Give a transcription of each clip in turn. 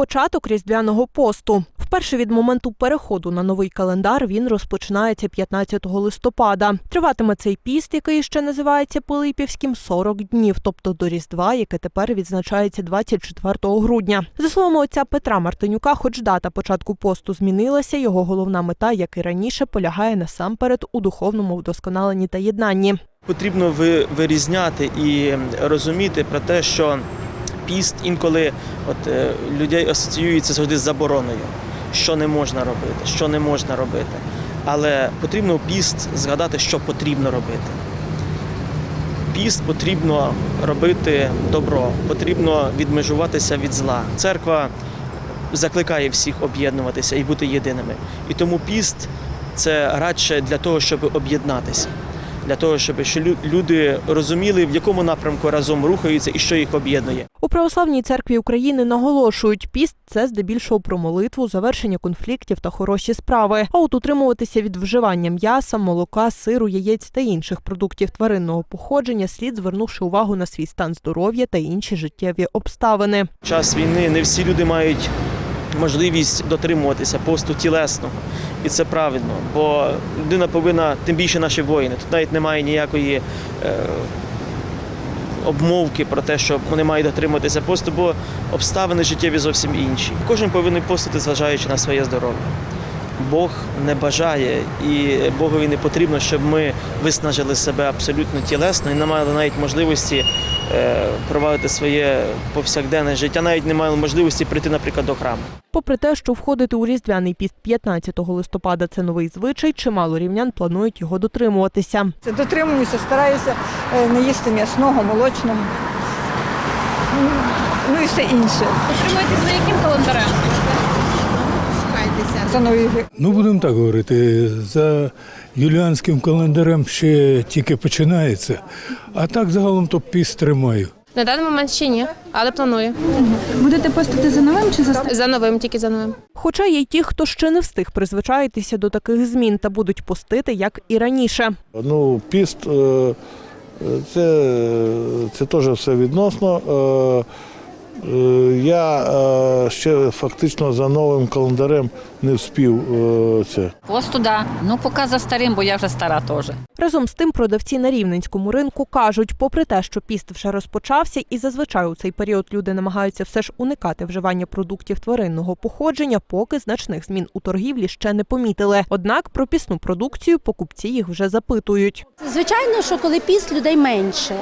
Початок різдвяного посту. Вперше від моменту переходу на новий календар він розпочинається 15 листопада. Триватиме цей піст, який ще називається Пилипівським, 40 днів, тобто до Різдва, яке тепер відзначається 24 грудня. За словами отця Петра Мартинюка, хоч дата початку посту змінилася, його головна мета, як і раніше, полягає насамперед у духовному вдосконаленні та єднанні. Потрібно ви- вирізняти і розуміти про те, що піст інколи от, е, людей асоціюється завжди з забороною, що не можна робити, що не можна робити. Але потрібно піст згадати, що потрібно робити. Піст потрібно робити добро, потрібно відмежуватися від зла. Церква закликає всіх об'єднуватися і бути єдиними. І тому піст це радше для того, щоб об'єднатися, для того, щоб що лю- люди розуміли, в якому напрямку разом рухаються і що їх об'єднує. У православній церкві України наголошують, піст це здебільшого про молитву, завершення конфліктів та хороші справи. А от утримуватися від вживання м'яса, молока, сиру, яєць та інших продуктів тваринного походження слід звернувши увагу на свій стан здоров'я та інші життєві обставини. Час війни не всі люди мають можливість дотримуватися посту тілесного. І це правильно, бо людина повинна, тим більше наші воїни. Тут навіть немає ніякої е, обмовки про те, що вони мають дотримуватися посту, бо обставини життєві зовсім інші. Кожен повинен постити, зважаючи на своє здоров'я. Бог не бажає і Богові не потрібно, щоб ми виснажили себе абсолютно тілесно і не мали навіть можливості е, провадити своє повсякденне життя, навіть не мали можливості прийти, наприклад, до храму. Попри те, що входити у різдвяний піст 15 листопада це новий звичай, чимало рівнян планують його дотримуватися. Це дотримуюся, стараюся е, не їсти м'ясного, молочного. Ну, Ну і все інше. Утримуєтесь за яким календарем? За новий рік. Ну, будемо так говорити, за юліанським календарем ще тільки починається, а так загалом то піс тримаю. На даний момент ще ні, але планую. Будете постити за новим чи за? За новим, тільки за новим. Хоча є й ті, хто ще не встиг призвичаїтися до таких змін та будуть постити, як і раніше. Ну, піст е, це, це теж все відносно. Е, Я е, ще фактично за новим календарем не вспів е, це. Посту, да. Ну, поки за старим, бо я вже стара теж. Разом з тим, продавці на рівненському ринку кажуть, попри те, що піст вже розпочався, і зазвичай у цей період люди намагаються все ж уникати вживання продуктів тваринного походження, поки значних змін у торгівлі ще не помітили. Однак про пісну продукцію покупці їх вже запитують. Звичайно, що коли піст людей менше.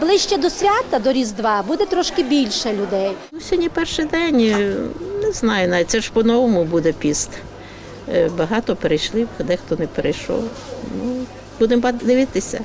Ближче до свята, до Різдва, буде трошки більше людей. Ну, сьогодні перший день, е, не знаю навіть, це ж по-новому буде піст. Е, Багато перейшли, дехто не перейшов. Ну, будемо дивитися.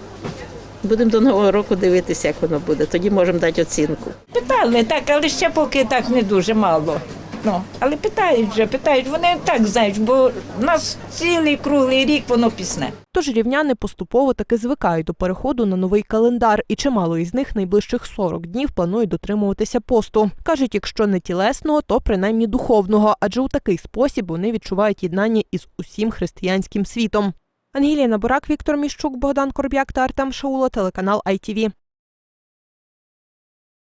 Будемо до Нового року дивитися, як воно буде. Тоді можемо дати оцінку. Питали так, але ще поки так не дуже мало. Ну, але питають вже, питають, вони так знають, бо в нас цілий круглий рік воно пісне. Тож рівняни поступово таки звикають до переходу на новий календар, і чимало із них найближчих 40 днів планують дотримуватися посту. кажуть, якщо не тілесного, то принаймні духовного, адже у такий спосіб вони відчувають єднання із усім християнським світом. Ангеліна Борак, Віктор Міщук, Богдан Корб'як та Артем Шаула, телеканал ITV.